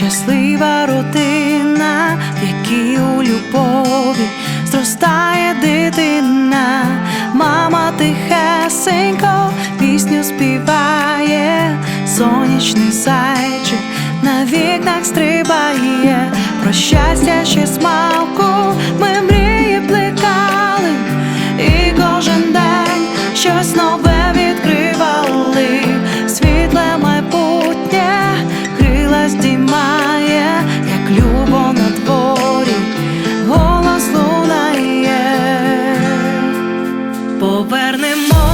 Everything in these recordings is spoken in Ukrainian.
щаслива родина, в якій у любові зростає дитина, мама тихесенько пісню співає, сонячний зайчик на вікнах стрибає, про щастя ще смалку ми мрії повернемо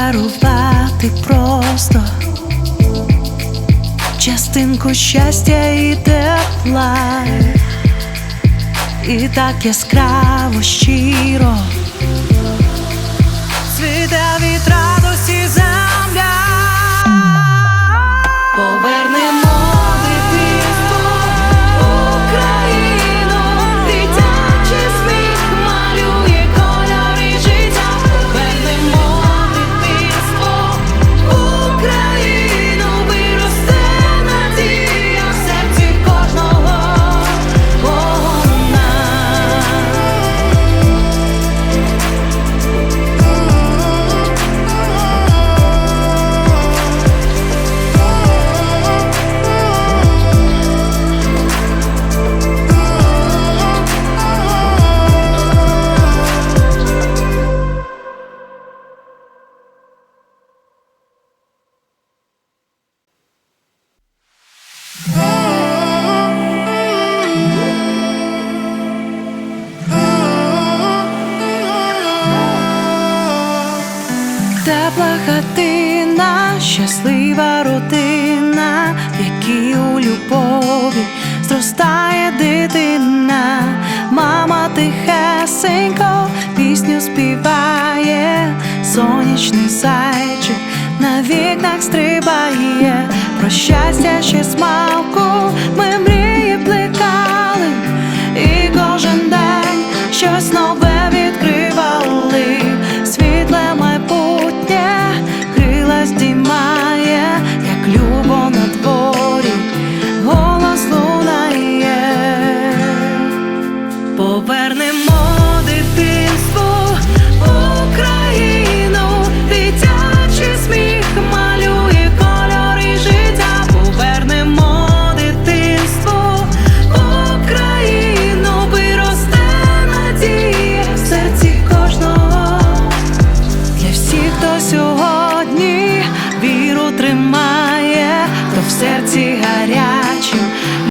дарувати просто. Частинку щастя і тепла, і так яскраво щиро. Світа від Тепла хатина, щаслива родина, в якій у любові зростає дитина, мама тихесенько пісню співає, сонячний зайчик на вікнах стрибає, про щастя ще смалку